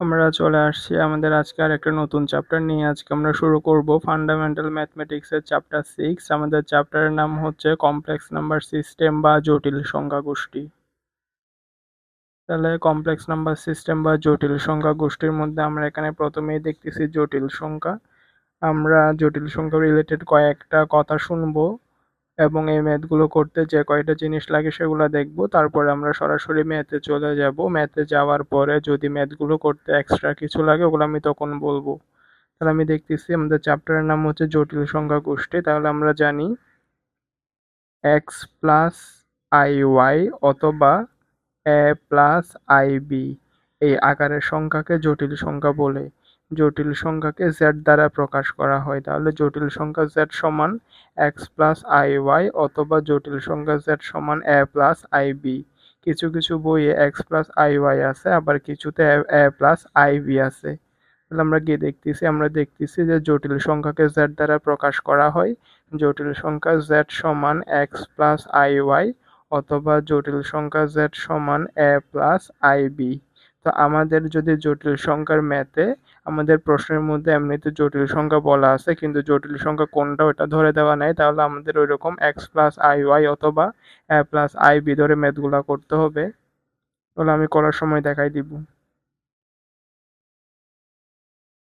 আমরা চলে আসছি আমাদের আজকে আর একটা নতুন চ্যাপ্টার নিয়ে। আজকে আমরা শুরু করব ফান্ডামেন্টাল ম্যাথমেটিক্সের চ্যাপ্টার সিক্স আমাদের চ্যাপ্টারের নাম হচ্ছে কমপ্লেক্স নাম্বার সিস্টেম বা জটিল সংখ্যা গোষ্ঠী তাহলে কমপ্লেক্স নাম্বার সিস্টেম বা জটিল সংখ্যা গোষ্ঠীর মধ্যে আমরা এখানে প্রথমেই দেখতেছি জটিল সংখ্যা। আমরা জটিল সংখ্যা রিলেটেড কয়েকটা কথা শুনব। এবং এই ম্যাথগুলো করতে যে কয়টা জিনিস লাগে সেগুলো দেখব। তারপরে আমরা সরাসরি ম্যাথে চলে যাব। ম্যাথে যাওয়ার পরে যদি ম্যাথগুলো করতে এক্সট্রা কিছু লাগে, ওগুলো আমি তখন বলব। তাহলে আমি দেখতেছি আমাদের চ্যাপ্টারের নাম হচ্ছে জটিল সংখ্যা গোষ্ঠী। তাহলে আমরা জানি এক্স প্লাস আই ওয়াই অথবা এ প্লাস আই বি এই আকারের সংখ্যাকে জটিল সংখ্যা বলে। জটিল সংখ্যাকে জেড দ্বারা প্রকাশ করা হয়। তাহলে জটিল সংখ্যা জেড সমান এক্স প্লাস আই ওয়াই অথবা জটিল সংখ্যা জেড সমান এ প্লাস আই বি কিছু কিছু বইয়ে এক্স প্লাস আই ওয়াই আছে, আবার কিছুতে এ প্লাস আই বি আছে। তাহলে আমরা গিয়ে দেখতেছি, আমরা দেখতেছি যে জটিল সংখ্যাকে জেড দ্বারা প্রকাশ করা হয়। জটিল সংখ্যা জেড সমান এক্স প্লাস আই ওয়াই অথবা জটিল সংখ্যা জেড সমান এ প্লাস আই বি তো আমাদের যদি জটিল সংখ্যার ম্যাথে আমাদের প্রশ্নের মধ্যে এমনিতে জটিল সংখ্যা বলা আছে, কিন্তু জটিল সংখ্যা কোনটা ওটা ধরে দেওয়া নাই। তাহলে আমাদের ওই রকম এক্স প্লাস আই ওয়াই অথবা প্লাস আই বি ধরে ম্যাথগুলো করতে হবে। তাহলে আমি করার সময় দেখাই দিব।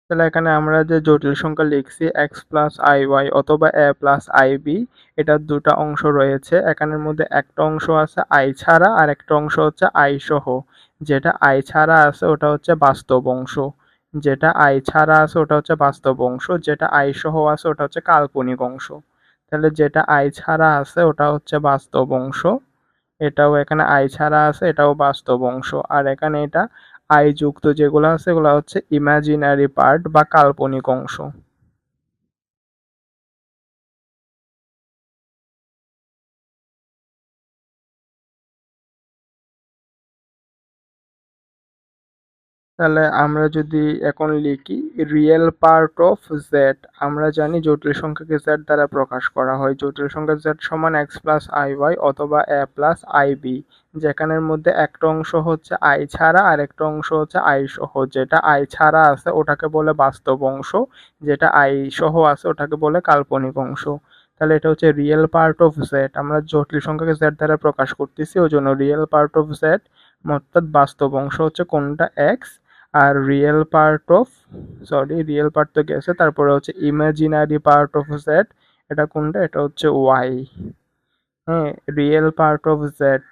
তাহলে এখানে আমরা যে জটিল সংখ্যা লিখছি এক্স প্লাস আই ওয়াই অথবা এ প্লাস আই বি এটার দুটা অংশ রয়েছে। এখানের মধ্যে একটা অংশ আছে আই ছাড়া, আর একটা অংশ হচ্ছে আই সহ। যেটা আই ছাড়া আছে, ওটা হচ্ছে বাস্তব অংশ। যেটা আই ছাড়া আছে ওটা হচ্ছে বাস্তব অংশ, যেটা আই সহ আছে ওটা হচ্ছে কাল্পনিক অংশ। তাহলে যেটা আই ছাড়া আছে ওটা হচ্ছে বাস্তব অংশ, এটাও এখানে আই ছাড়া আছে, এটাও বাস্তব অংশ। আর এখানে এটা আই যুক্ত যেগুলো আছে, এগুলো হচ্ছে ইমাজিনারি পার্ট বা কাল্পনিক অংশ। তাহলে আমরা যদি এখন লিখি রিয়েল পার্ট অফ জেড আমরা জানি জটিল সংখ্যাকে জেড দ্বারা প্রকাশ করা হয়। জটিল সংখ্যা জেড সমান এক্স প্লাস আই ওয়াই অথবা এ প্লাস আই বি যেখানের মধ্যে একটা অংশ হচ্ছে আই ছাড়া আর একটা অংশ হচ্ছে আই সহ। যেটা আই ছাড়া আছে ওটাকে বলে বাস্তব অংশ, যেটা আই সহ আছে ওটাকে বলে কাল্পনিক অংশ। তাহলে এটা হচ্ছে রিয়েল পার্ট অফ জেড আমরা জটিল সংখ্যাকে জেড দ্বারা প্রকাশ করতেছি, ওই জন্য রিয়েল পার্ট অফ জেড অর্থাৎ বাস্তব অংশ হচ্ছে কোনটা? X R real part of sorry real part তো গেছে, তারপরে হচ্ছে ইমাজিনারি পার্ট অফ জেড এটা কোনটা? এটা হচ্ছে ওয়াই হ্যাঁ রিয়েল পার্ট অফ জেড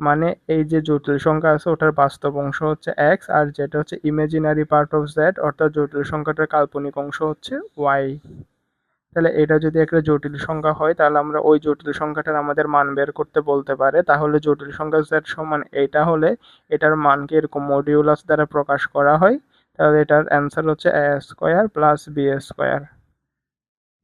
মানে এই যে জটিল সংখ্যা আছে, ওটার বাস্তব অংশ হচ্ছে এক্স আর যেটা হচ্ছে ইমাজিনারি পার্ট অফ জেড অর্থাৎ জটিল সংখ্যাটার কাল্পনিক অংশ হচ্ছে ওয়াই তাহলে এটা যদি একটা জটিল সংখ্যা হয়, তাহলে আমরা ওই জটিল সংখ্যাটার আমাদের মান বের করতে বলতে পারে। তাহলে জটিল সংখ্যা জেড সমান এটা হলে এটার মানকে এরকম মডিউলাস দ্বারা প্রকাশ করা হয়। তাহলে এটার অ্যান্সার হচ্ছে a square plus b square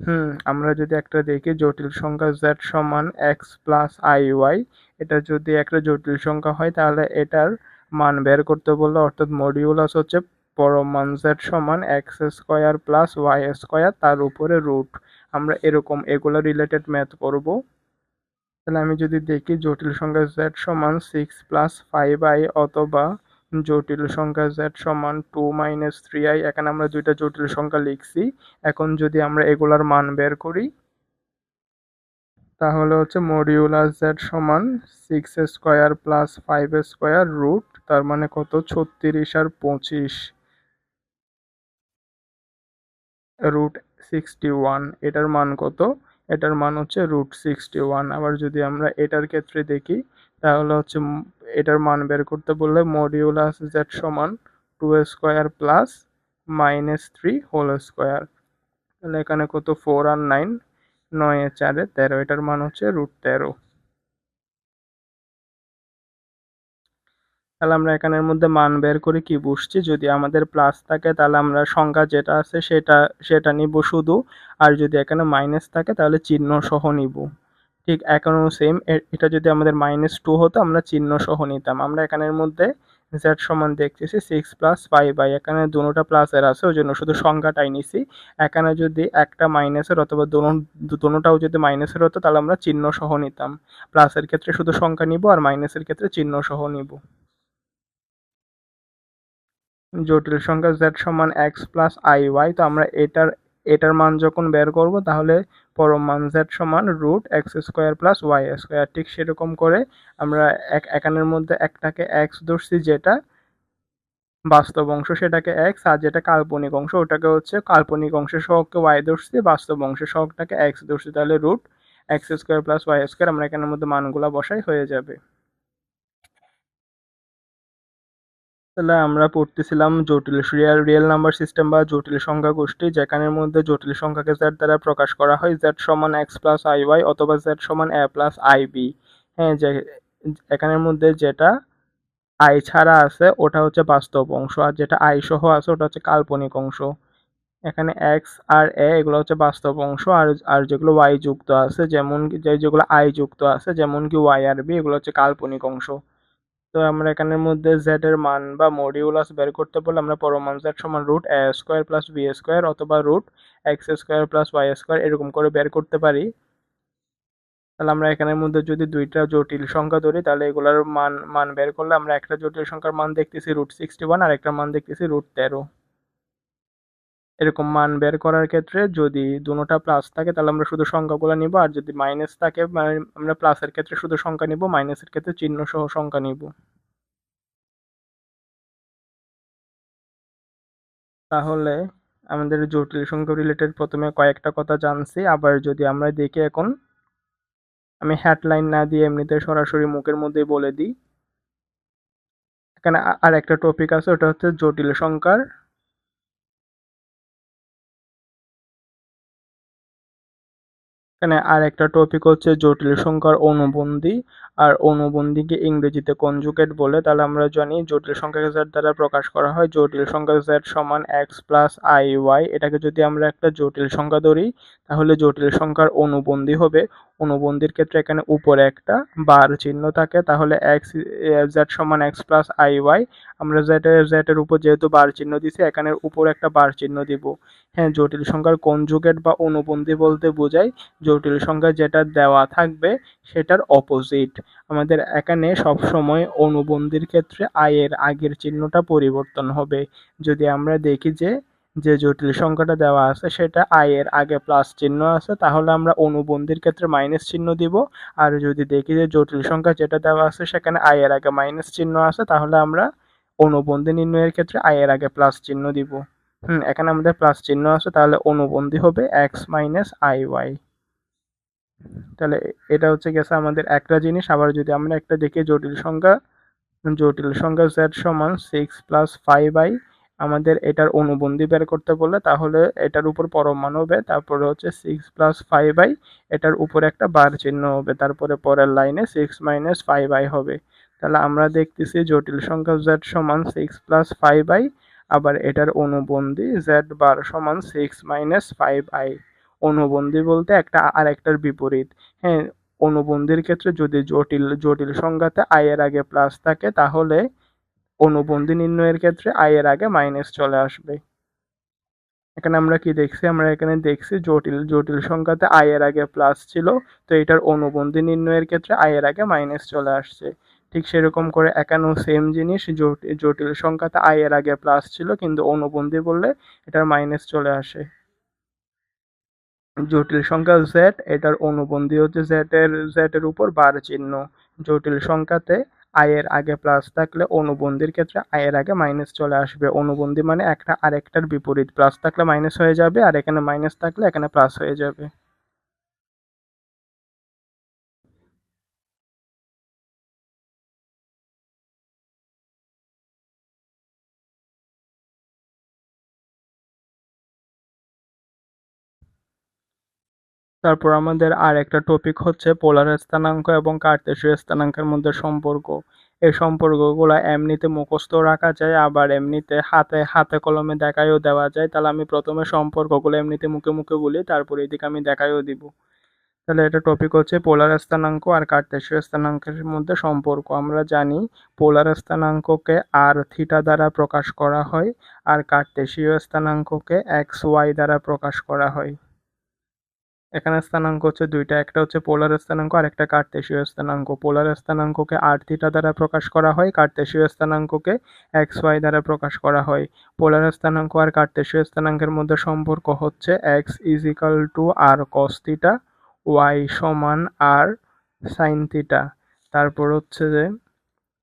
hmm, আমরা যদি একটা দেখি, জটিল সংখ্যা জেড সমান এক্স প্লাস আই ওয়াই এটা যদি একটা জটিল সংখ্যা হয়, তাহলে এটার মান বের করতে বললে অর্থাৎ মডিউলাস হচ্ছে পরমান জেড সমান x square plus y square তার উপরে রুট। আমরা এরকম এগুলো রিলেটেড ম্যাথ করব তাহলে আমি যদি দেখি জটিল সংখ্যা জেড সমান সিক্স প্লাস ফাইভ আই অথবা জটিল সংখ্যা জেড সমান টু মাইনাস থ্রি আই এখানে আমরা দুইটা জটিল সংখ্যা লিখছি। এখন যদি আমরা এগুলার মান বের করি, তাহলে হচ্ছে মডিউলাস জেড সমান six square plus five square root তার মানে কত? ছত্রিশ আর পঁচিশ। রুট সিক্সটি ওয়ান এটার মান কত? এটার মান হচ্ছে রুট সিক্সটি ওয়ান আবার যদি আমরা এটার ক্ষেত্রে দেখি, তাহলে হচ্ছে এটার মান বের করতে বললে মডিউলাস জেড সমান two square plus minus three whole square তাহলে এখানে কত? ফোর আর নাইন নয় চারে তেরো। এটার মান হচ্ছে রুট তেরো। তাহলে আমরা এখানের মধ্যে মান বের করে কি বুঝছি যদি আমাদের প্লাস থাকে তাহলে আমরা সংখ্যা যেটা আছে সেটা সেটা নিব শুধু। আর যদি এখানে মাইনাস থাকে তাহলে চিহ্ন সহ নিব। ঠিক এখনও সেম এটা যদি আমাদের মাইনাস টু হতো আমরা চিহ্ন সহ নিতাম। আমরা এখানের মধ্যে জেড সমান দেখতেছি সিক্স প্লাস ফাইভ বাই এখানে দুটোটা প্লাসের আছে ওই জন্য শুধু সংখ্যাটাই নিছি। এখানে যদি একটা মাইনাসের অথবা দুটোটাও যদি মাইনাসের হতো তাহলে আমরা চিহ্ন সহ নিতাম। প্লাসের ক্ষেত্রে শুধু সংখ্যা নিব আর মাইনাসের ক্ষেত্রে চিহ্ন সহ নিব। জটিল সংখ্যা z সমান x প্লাস আই ওয়াই তো আমরা এটার এটার মান যখন বের করব, তাহলে পরম মান z সমান root x square plus y square ঠিক সেরকম করে আমরা এক একানের মধ্যে একটাকে x ধরছি যেটা বাস্তব অংশ, সেটাকে এক্স আর যেটা কাল্পনিক অংশ, ওটাকে হচ্ছে কাল্পনিক অংশের সহগকে ওয়াই ধরছি, বাস্তব অংশের সহগটাকে এক্স ধরছি, তাহলে root x square plus y square আমরা এখানের মধ্যে মানগুলা বসাই, হয়ে যাবে। তাহলে আমরা পড়তেছিলাম জটিল রিয়েল রিয়েল নাম্বার সিস্টেম বা জটিল সংখ্যা গোষ্ঠী, যেখানের মধ্যে জটিল সংখ্যাকে জেড দ্বারা প্রকাশ করা হয় জেড সমান এক্স প্লাস আই ওয়াই অথবা জেড সমান এ প্লাস আই বি হ্যাঁ এখানের মধ্যে যেটা আই ছাড়া আছে, ওটা হচ্ছে বাস্তব অংশ, আর যেটা আই সহ আছে, ওটা হচ্ছে কাল্পনিক অংশ। এখানে এক্স আর এ এগুলো হচ্ছে বাস্তব অংশ, আর আর যেগুলো ওয়াই যুক্ত আছে, যেমন যেগুলো আই যুক্ত আছে, যেমন কি ওয়াই আর বি এগুলো হচ্ছে কাল্পনিক অংশ। তো আমরা এখানের মধ্যে জেড এর মান বা মডিউলাস বের করতে বলে আমরা পরমান জেড সমান root a square plus b square অথবা root x square plus y square এরকম করে বের করতে পারি। তাহলে আমরা এখানের মধ্যে যদি দুইটা জটিল সংখ্যা ধরি, তাহলে এগুলার মান মান বের করলে আমরা একটা জটিল সংখ্যার মান দেখতেছি রুট সিক্সটি ওয়ান আর একটা মান দেখতেছি রুট তেরো। এরকম মান বের করার ক্ষেত্রে যদি দুটোটা প্লাস থাকে, তাহলে আমরা শুধু সংখ্যাগুলো নিব, আর যদি মাইনাস থাকে মানে আমরা প্লাসের ক্ষেত্রে শুধু সংখ্যা নিব মাইনাসের ক্ষেত্রে চিহ্ন সহ সংখ্যা নিব। তাহলে আমাদের জটিল সংখ্যা রিলেটেড প্রথমে কয়েকটা কথা জানছি, আবার যদি আমরা দেখি এখন, আমি হেডলাইন না দিয়ে এমনিতে সরাসরি মুখের মধ্যেই বলে দিই। এখানে আর একটা টপিক আছে, ওটা হচ্ছে জটিল সংখ্যার এখানে আর একটা টপিক হচ্ছে জটিল সংখ্যার অনুবন্ধী। আর অনুবন্ধীকে ইংরেজিতে কনজুগেট বলে, তাহলে আমরা জানি জটিল সংখ্যা জেড দ্বারা প্রকাশ করা হয়। জটিল সংখ্যা জেড সমান এক্স প্লাস আই ওয়াই এটাকে যদি আমরা একটা জটিল সংখ্যা ধরি, তাহলে জটিল সংখ্যার অনুবন্ধী হবে। অনুবন্ধীর ক্ষেত্রে এখানে উপরে একটা বার চিহ্ন থাকে, তাহলে এক্স জেড সমান এক্স প্লাস আই ওয়াই আমরা জেড এর উপর যেহেতু বার চিহ্ন দিছি এখানে উপর একটা বার চিহ্ন দিব। হ্যাঁ জটিল সংখ্যার কনজুগেট বা অনুবন্ধী বলতে বোঝায় জটিল সংখ্যা যেটা দেওয়া থাকবে সেটার অপোজিট আমাদের এখানে সবসময় অনুবন্ধীর ক্ষেত্রে আয়ের আগের চিহ্নটা পরিবর্তন হবে। যদি আমরা দেখি যে যে জটিল সংখ্যাটা দেওয়া আছে সেটা আয়ের আগে প্লাস চিহ্ন আছে, তাহলে আমরা অনুবন্ধীর ক্ষেত্রে মাইনাস চিহ্ন দিব। আর যদি দেখি যে জটিল সংখ্যা যেটা দেওয়া আছে সেখানে আয়ের আগে মাইনাস চিহ্ন আছে, তাহলে আমরা অনুবন্ধী নির্ণয়ের ক্ষেত্রে আয়ের আগে প্লাস চিহ্ন দিব। হুম, এখানে আমাদের প্লাস চিহ্ন আছে, তাহলে অনুবন্ধী হবে এক্স মাইনাস আই ওয়াই তাহলে এটা হচ্ছে গেছে আমাদের একটা জিনিস, আবার যদি আমরা একটা দেখি জটিল সংখ্যা জটিল সংখ্যা জেড সমান সিক্স প্লাস ফাইভ আই আমাদের এটার অনুবন্ধী বের করতে বললে তাহলে এটার উপর পরমাণু হবে, তারপরে হচ্ছে সিক্স প্লাস ফাইভ আই এটার উপরে একটা বার চিহ্ন হবে, তারপরে পরের লাইনে সিক্স মাইনাস ফাইভ আই হবে। তাহলে আমরা দেখতেছি জটিল সংখ্যা জেড সমান সিক্স প্লাস ফাইভ আই আবার এটার অনুবন্ধী জেড বার সমান সিক্স মাইনাস ফাইভ আই অনুবন্ধী বলতে একটা আর একটার বিপরীত। হ্যাঁ অনুবন্ধীর ক্ষেত্রে যদি জটিল জটিল সংখ্যাতে আয়ের আগে প্লাস থাকে, তাহলে অনুবন্ধী নির্ণয়ের ক্ষেত্রে আয়ের আগে মাইনাস চলে আসবে। এখানে আমরা কি দেখছি? আমরা এখানে দেখছি জটিল জটিল সংখ্যাতে আয়ের আগে প্লাস ছিল, তো এটার অনুবন্ধী নির্ণয়ের ক্ষেত্রে আয়ের আগে মাইনাস চলে আসছে। ঠিক সেরকম করে এখানেও সেম জিনিস জটিল সংখ্যাতে আয়ের আগে প্লাস ছিল, কিন্তু অনুবন্ধী বললে এটার মাইনাস চলে আসে। জটিল সংখ্যা জেড এটার অনুবন্ধী হচ্ছে জেড এর জেড এর উপর বার চিহ্ন। জটিল সংখ্যাতে আয়ের আগে প্লাস থাকলে অনুবন্ধীর ক্ষেত্রে আয়ের আগে মাইনাস চলে আসবে। অনুবন্ধী মানে একটা, আরেকটার বিপরীত। প্লাস থাকলে মাইনাস হয়ে যাবে, আর এখানে মাইনাস থাকলে এখানে প্লাস হয়ে যাবে। তারপর আমাদের আর একটা টপিক হচ্ছে পোলার স্থানাঙ্ক এবং কার্তেশীয় স্থানাঙ্কের মধ্যে সম্পর্ক। এই সম্পর্কগুলো এমনিতে মুখস্থ রাখা যায়, আবার এমনিতে হাতে হাতে কলমে দেখাইও দেওয়া যায়। তাহলে আমি প্রথমে সম্পর্কগুলো এমনিতে মুখে মুখে বলি, তারপর এদিকে আমি দেখাইও দিব। তাহলে এটা টপিক হচ্ছে পোলার স্থানাঙ্ক আর কার্তেশীয় স্থানাঙ্কের মধ্যে সম্পর্ক। আমরা জানি পোলার স্থানাঙ্ককে আর থিটা দ্বারা প্রকাশ করা হয়, আর কার্তেশীয় স্থানাঙ্ককে এক্স ওয়াই দ্বারা প্রকাশ করা হয়। এখানে স্থানাঙ্ক হচ্ছে দুইটা, একটা হচ্ছে পোলার স্থানাঙ্ক আর একটা কার্তেশীয় স্থানাঙ্ক। পোলার স্থানাঙ্ককে আর থিটা দ্বারা প্রকাশ করা হয় কার্তেশীয় স্থানাঙ্ককে এক্স ওয়াই দ্বারা প্রকাশ করা হয়। পোলার স্থানাঙ্ক আর কার্তেশীয় স্থানাঙ্কের মধ্যে সম্পর্ক হচ্ছে x is equal to r cos theta y সমান আর সাইন থিটা তারপর হচ্ছে যে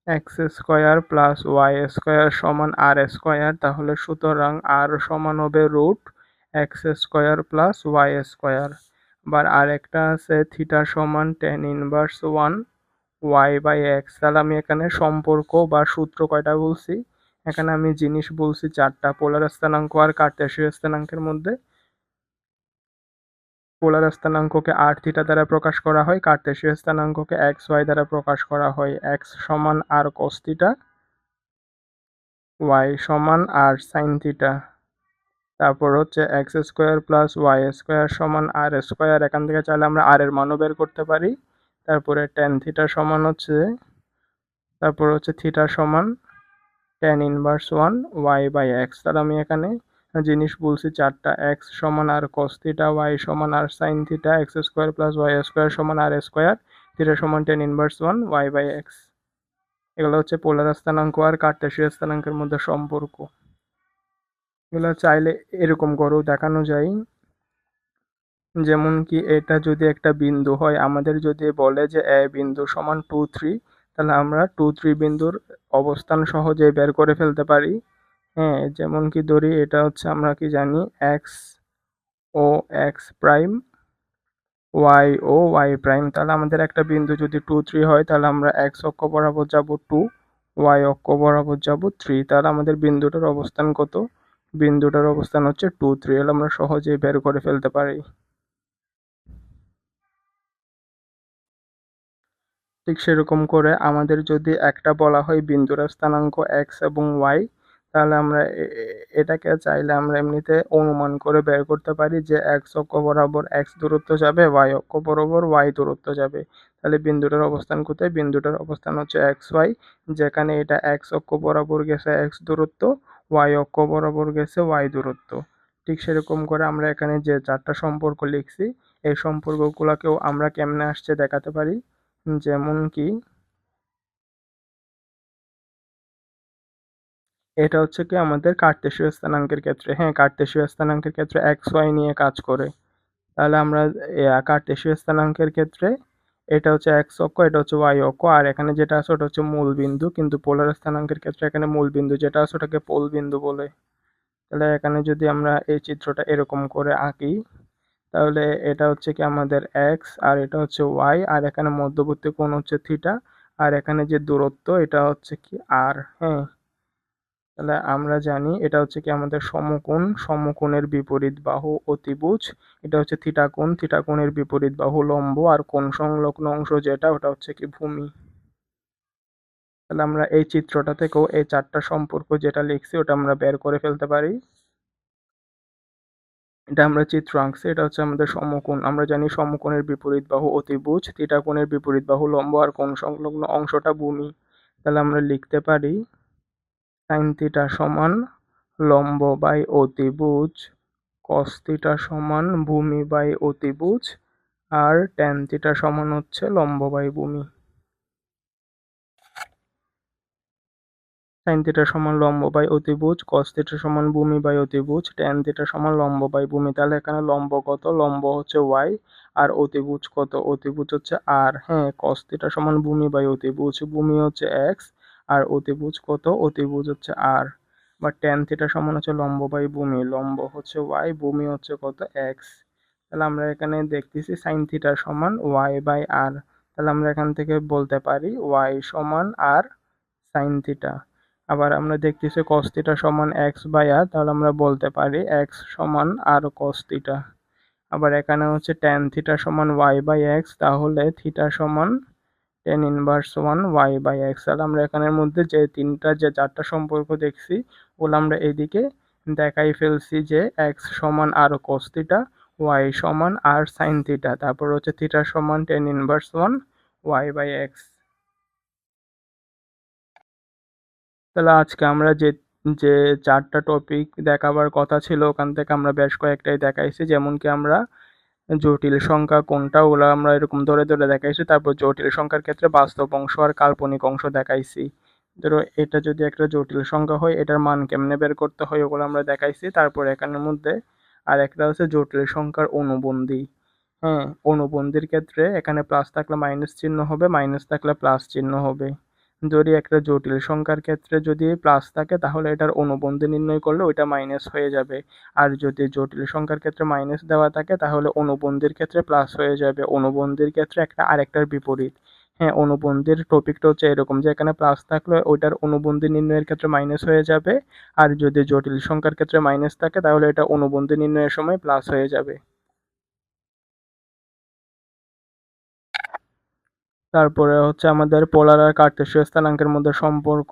x square plus y square সমান আর স্কোয়ার তাহলে সুতরাং আর সমান হবে root x square plus y square আবার আরেকটা আছে থিটা সমান tan inverse one y by x তাহলে আমি এখানে সম্পর্ক বা সূত্র কয়টা বলছি? এখানে আমি জিনিস বলছি চারটা। পোলার স্থানাঙ্ক আর কার্টেশীয় স্থানাঙ্কের মধ্যে। পোলার স্থানাঙ্ককে আর থিটা দ্বারা প্রকাশ করা হয় কার্টেশীয় স্থানাঙ্ককে এক্স ওয়াই দ্বারা প্রকাশ করা হয়। এক্স সমান আর কস থিটা ওয়াই সমান আর সাইন থিটা তারপর হচ্ছে x square plus y square সমান আর স্কোয়ার এখান থেকে চাইলে আমরা আর এর মানও বের করতে পারি। তারপরে টেন থিটা সমান হচ্ছে, তারপর হচ্ছে থিটা সমান tan inverse one y by x তাহলে আমি এখানে জিনিস বলছি চারটা এক্স সমান আর কস থিটা ওয়াই সমান r sine theta x square plus y square সমান আর স্কোয়ার থিটা সমান tan inverse one y by x এগুলো হচ্ছে পোলার স্থানাঙ্ক আর কার্টেশীয় স্থানাঙ্কের মধ্যে সম্পর্ক। এগুলো চাইলে এরকম করেও দেখানো যায়। যেমন কি এটা যদি একটা বিন্দু হয়, আমাদের যদি বলে যে এ বিন্দু সমান টু থ্রি তাহলে আমরা টু থ্রি বিন্দুর অবস্থান সহজে বের করে ফেলতে পারি। হ্যাঁ যেমন কি ধরি, এটা হচ্ছে আমরা কি জানি এক্স ও এক্স প্রাইম ওয়াই ও ওয়াই প্রাইম তাহলে আমাদের একটা বিন্দু যদি টু থ্রি হয়, তাহলে আমরা এক্স অক্ষ বরাবর যাব টু ওয়াই অক্ষ বরাবর যাব থ্রি তাহলে আমাদের বিন্দুটার অবস্থান কত? বিন্দুটার অবস্থান হচ্ছে টু থ্রি হলে আমরা সহজেই বের করে ফেলতে পারি। ঠিক সেরকম করে আমাদের যদি একটা বলা হয় বিন্দুর স্থানাঙ্ক এক্স এবং ওয়াই তাহলে আমরা এটাকে চাইলে আমরা এমনিতে অনুমান করে বের করতে পারি যে এক্স অক্ষ বরাবর এক্স দূরত্ব যাবে ওয়াই অক্ষ বরাবর ওয়াই দূরত্ব যাবে। তাহলে বিন্দুটার অবস্থান কোথায়? বিন্দুটার অবস্থান হচ্ছে এক্স ওয়াই যেখানে এটা এক্স অক্ষ বরাবর গেছে এক্স দূরত্ব। ওয়াই অক্ষ বরাবর গেছে ওয়াই দূরত্ব। ঠিক সেরকম করে আমরা এখানে যে চারটা সম্পর্ক লিখছি, এই সম্পর্কগুলোকেও আমরা কেমনে আসছে দেখাতে পারি। যেমন কি, এটা হচ্ছে কি আমাদের কার্তেশীয় স্থানাঙ্কের ক্ষেত্রে। হ্যাঁ কার্তেশীয় স্থানাঙ্কের ক্ষেত্রে এক্স ওয়াই নিয়ে কাজ করে। তাহলে আমরা কার্তেশীয় স্থানাঙ্কের ক্ষেত্রে এটা হচ্ছে এক্স অক্ষ, এটা হচ্ছে ওয়াই অক্ষ, আর এখানে যেটা আছে ওটা হচ্ছে মূল বিন্দু, কিন্তু পোলার স্থানাঙ্কের ক্ষেত্রে এখানে মূল বিন্দু যেটা আছে ওটাকে পোল বিন্দু বলে। তাহলে এখানে যদি আমরা এই চিত্রটা এরকম করে আঁকি, তাহলে এটা হচ্ছে কি আমাদের এক্স আর এটা হচ্ছে ওয়াই আর এখানে মধ্যবর্তী কোণ হচ্ছে থিটা আর এখানে যে দূরত্ব এটা হচ্ছে কি আর হ্যাঁ? তাহলে আমরা জানি এটা হচ্ছে কি আমাদের সমকোণ, সমকোণের বিপরীত বাহু অতিভুজ এটা হচ্ছে থিটা কোণ থিটা কোণের বিপরীত বাহু লম্ব আর কোণ সংলগ্ন অংশ যেটা, ওটা হচ্ছে কি ভূমি। তাহলে আমরা এই চিত্রটা থেকেও এই চারটা সম্পর্ক যেটা লিখছি, ওটা আমরা বের করে ফেলতে পারি। এটা আমরা চিত্র আঁকছি, এটা হচ্ছে আমাদের সমকোণ। আমরা জানি সমকোণের বিপরীত বাহু অতিভুজ থিটা কোণের বিপরীত বাহু লম্ব আর কোণ সংলগ্ন অংশটা ভূমি। তাহলে আমরা লিখতে পারি সাইন থিটা সমান লম্ব বাই অতিভুজ কস থিটা সমান ভূমি বাই অতিভুজ, আর ট্যান থিটা সমান হচ্ছে লম্ব বাই ভূমি। সাইন থিটা সমান লম্ব বাই অতিভুজ কস থিটা সমান ভূমি বাই অতিভুজ ট্যান থিটা সমান লম্ব বাই ভূমি। তাহলে এখানে লম্ব কত? লম্ব হচ্ছে ওয়াই, আর অতিভুজ কত? অতিভুজ হচ্ছে আর। হ্যাঁ কস থিটা সমান ভূমি বাই অতিভুজ, ভূমি হচ্ছে এক্স আর অতিভুজ কত? অতিভুজ হচ্ছে আর বা ট্যান থিটা সমান হচ্ছে লম্ব বাই ভূমি। লম্ব হচ্ছে ওয়াই ভূমি হচ্ছে কত? এক্স তাহলে আমরা এখানে দেখতেছি সাইন থিটা সমান ওয়াই বাই আর তাহলে আমরা এখান থেকে বলতে পারি ওয়াই সমান আর সাইন থিটা আবার আমরা দেখতেছি কস থিটা সমান এক্স বাই আর তাহলে আমরা বলতে পারি এক্স সমান আর কস থিটা আবার এখানে হচ্ছে ট্যান থিটা সমান ওয়াই বাই এক্স তাহলে থিটা সমান tan inverse one y by x তাহলে আমরা এখানের মধ্যে যে তিনটা, যে চারটা সম্পর্ক দেখছি, ওগুলো আমরা এদিকে দেখাই ফেলছি যে এক্স সমান আর কস থিটা ওয়াই সমান আর সাইন থিটা তারপর হচ্ছে থিটা সমান tan inverse one y by x তাহলে আজকে আমরা যে যে চারটা টপিক দেখাবার কথা ছিল, ওখান থেকে আমরা বেশ কয়েকটাই দেখাইছি। যেমন কি আমরা জটিল সংখ্যা কোনটা ওগুলো আমরা এরকম ধরে ধরে দেখাইছি, তারপর জটিল সংখ্যার ক্ষেত্রে বাস্তব অংশ আর কাল্পনিক অংশ দেখাইছি। ধরো এটা যদি একটা জটিল সংখ্যা হয়, এটার মান কেমনে বের করতে হয় ওগুলো আমরা দেখাইছি, তারপর এখানের মধ্যে আর একটা হচ্ছে জটিল সংখ্যার অনুবন্ধী। হ্যাঁ অনুবন্ধীর ক্ষেত্রে এখানে প্লাস থাকলে মাইনাস চিহ্ন হবে মাইনাস থাকলে প্লাস চিহ্ন হবে। যদি একটা জটিল সংখ্যার ক্ষেত্রে যদি প্লাস থাকে, তাহলে এটার অনুবন্ধী নির্ণয় করলে ওইটা মাইনাস হয়ে যাবে। আর যদি জটিল সংখ্যার ক্ষেত্রে মাইনাস দেওয়া থাকে, তাহলে অনুবন্ধীর ক্ষেত্রে প্লাস হয়ে যাবে। অনুবন্ধীর ক্ষেত্রে একটা আরেকটার বিপরীত। হ্যাঁ অনুবন্ধীর টপিকটা হচ্ছে এরকম যে এখানে প্লাস থাকলে ওইটার অনুবন্ধী নির্ণয়ের ক্ষেত্রে মাইনাস হয়ে যাবে। আর যদি জটিল সংখ্যার ক্ষেত্রে মাইনাস থাকে, তাহলে এটা অনুবন্ধী নির্ণয়ের সময় প্লাস হয়ে যাবে। তারপরে হচ্ছে আমাদের পোলার আর কার্টেসীয় স্থানাঙ্কের মধ্যে সম্পর্ক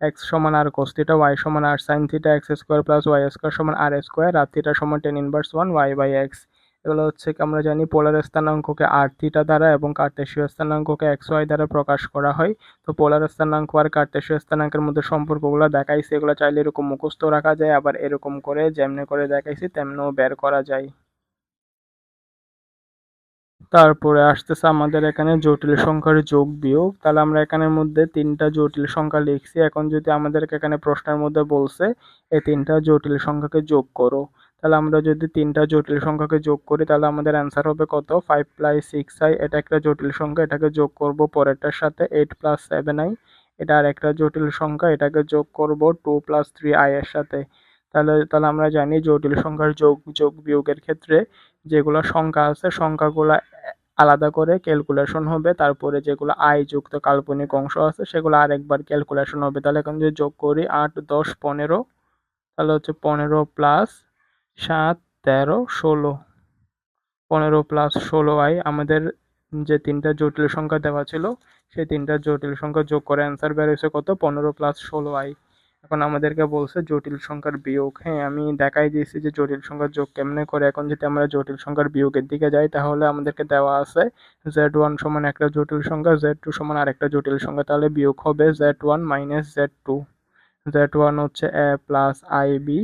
এক্স সমান আর কোস থিটা ওয়াই সমান r sine theta x square plus y square সমান আর স্কোয়ার আর থিটা সমান tan inverse one y by x এগুলো হচ্ছে আমরা জানি পোলার স্থানাঙ্ককে আর থিটা দ্বারা এবং কার্টেসীয় স্থানাঙ্ককে এক্স ওয়াই দ্বারা প্রকাশ করা হয়। তো পোলার স্থানাঙ্ক আর কার্টেসীয় স্থানাঙ্কের মধ্যে সম্পর্কগুলো দেখাইছি, এগুলো চাইলে এরকম মুখস্থ রাখা যায়, আবার এরকম করে যেমনি করে দেখাইছি, তেমনিও বের করা যায়। তারপরে আসতেছে আমাদের এখানে জটিল সংখ্যার যোগ বিয়োগ। তাহলে আমরা এখানের মধ্যে তিনটা জটিল সংখ্যা লিখছি। এখন যদি আমাদেরকে এখানে প্রশ্নের মধ্যে বলছে, এই তিনটা জটিল সংখ্যাকে যোগ করো। তাহলে আমরা যদি তিনটা জটিল সংখ্যাকে যোগ করি, তাহলে আমাদের অ্যান্সার হবে কত? ফাইভ প্লাস সিক্স আই এটা একটা জটিল সংখ্যা, এটাকে যোগ করব পরেরটার সাথে। এইট প্লাস সেভেন আই এটা আর একটা জটিল সংখ্যা, এটাকে যোগ করব টু প্লাস থ্রি আই এর সাথে। তাহলে তাহলে আমরা জানি জটিল সংখ্যার যোগ যোগ বিয়োগের ক্ষেত্রে যেগুলো সংখ্যা আছে, সংখ্যাগুলো আলাদা করে ক্যালকুলেশন হবে। তারপরে যেগুলো আয় যুক্ত কাল্পনিক অংশ আছে, সেগুলো আরেকবার ক্যালকুলেশন হবে। তাহলে এখন যদি যোগ করি আট, দশ, পনেরো, তাহলে হচ্ছে পনেরো প্লাস সাত, তেরো, ষোলো। পনেরো প্লাস ষোলো আই আমাদের যে তিনটা জটিল সংখ্যা দেওয়া ছিল, সেই তিনটা জটিল সংখ্যা যোগ করে অ্যান্সার বের হয়েছে কত? পনেরো প্লাস ষোলো আই এখন আমাদেরকে বলছে জটিল সংখ্যার বিয়োগ। হ্যাঁ আমি দেখাই দিয়েছি যে জটিল সংখ্যার যোগ কেমনে করে। এখন যদি আমরা জটিল সংখ্যার বিয়োগের দিকে যাই, তাহলে আমাদেরকে দেওয়া আছে জেড ওয়ান সমান একটা জটিল সংখ্যা জেড টু সমান আরেকটা জটিল সংখ্যা। তাহলে বিয়োগ হবে z one minus z two z one হচ্ছে এ প্লাস আই বি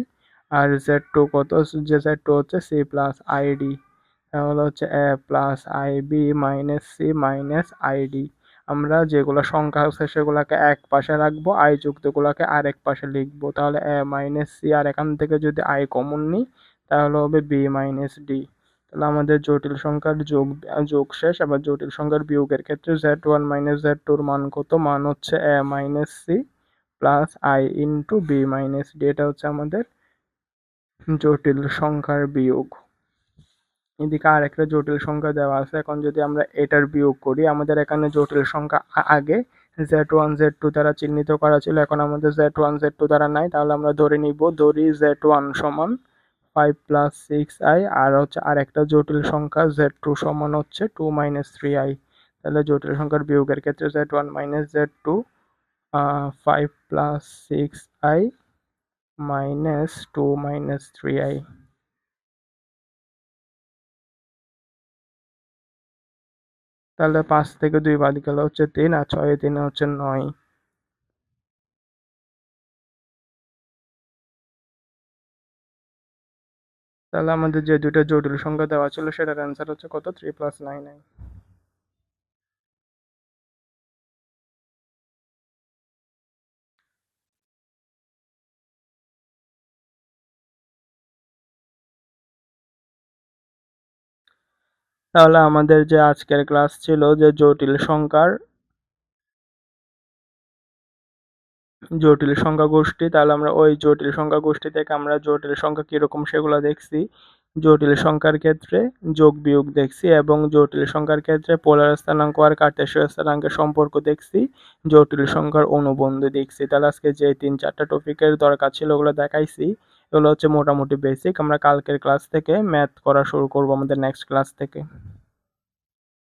আর জেড টু কত? যে জেড টু হচ্ছে সি প্লাস আইডি তাহলে হচ্ছে a plus i b minus c minus i d আমরা যেগুলো সংখ্যা আছে সেগুলোকে এক পাশে রাখব আই যুক্তগুলোকে আরেক পাশে লিখব। তাহলে এ মাইনাস সি আর এখান থেকে যদি আই কমন নিই, তাহলে হবে বি মাইনাস ডি তাহলে আমাদের জটিল সংখ্যার যোগ যোগ শেষ। আবার জটিল সংখ্যার বিয়োগের ক্ষেত্রে জেড ওয়ান মাইনাস জেড টুর মান কত? মান হচ্ছে a minus c plus i into b minus d এটা হচ্ছে আমাদের জটিল সংখ্যার বিয়োগ। এদিকে আর একটা জটিল সংখ্যা দেওয়া আছে। এখন যদি আমরা এটার বিয়োগ করি, আমাদের এখানে জটিল সংখ্যা আগে জেড ওয়ান জেড টু দ্বারা চিহ্নিত করা ছিল, এখন আমাদের জেড ওয়ান জেড টু দ্বারা নাই। তাহলে আমরা ধরে নিব, ধরি জেড ওয়ান সমান ফাইভ প্লাস সিক্স আই আর হচ্ছে আর একটা জটিল সংখ্যা জেড টু সমান হচ্ছে টু মাইনাস থ্রি আই তাহলে জটিল সংখ্যার বিয়োগের ক্ষেত্রে z one minus z two five plus six i minus two minus three i তাহলে পাঁচ থেকে দুই বাদ গেলে হচ্ছে তিন আর ছয় তিন হচ্ছে নয়। তাহলে আমাদের যে দুটো জটিল সংখ্যা দেওয়া ছিল, সেটার অ্যান্সার হচ্ছে কত? থ্রি প্লাস নাইন নাইন তাহলে আমাদের যে আজকের ক্লাস ছিল যে জটিল সংখ্যার, জটিল সংখ্যা গোষ্ঠী, তাহলে আমরা ওই জটিল সংখ্যা গোষ্ঠী থেকে আমরা জটিল সংখ্যা কীরকম সেগুলো দেখছি। জটিল সংখ্যার ক্ষেত্রে যোগ বিয়োগ দেখছি এবং জটিল সংখ্যার ক্ষেত্রে পোলার স্থানাঙ্ক আর কার্টেসীয় স্থানাঙ্কের সম্পর্ক দেখছি, জটিল সংখ্যার অনুবন্ধ দেখছি। তাহলে আজকে যে তিন চারটা টপিকের দরকার ছিল ওগুলো দেখাইছি। এগুলো হচ্ছে মোটামুটি বেসিক আমরা কালকের ক্লাস থেকে ম্যাথ করা শুরু করব আমাদের নেক্সট ক্লাস থেকে।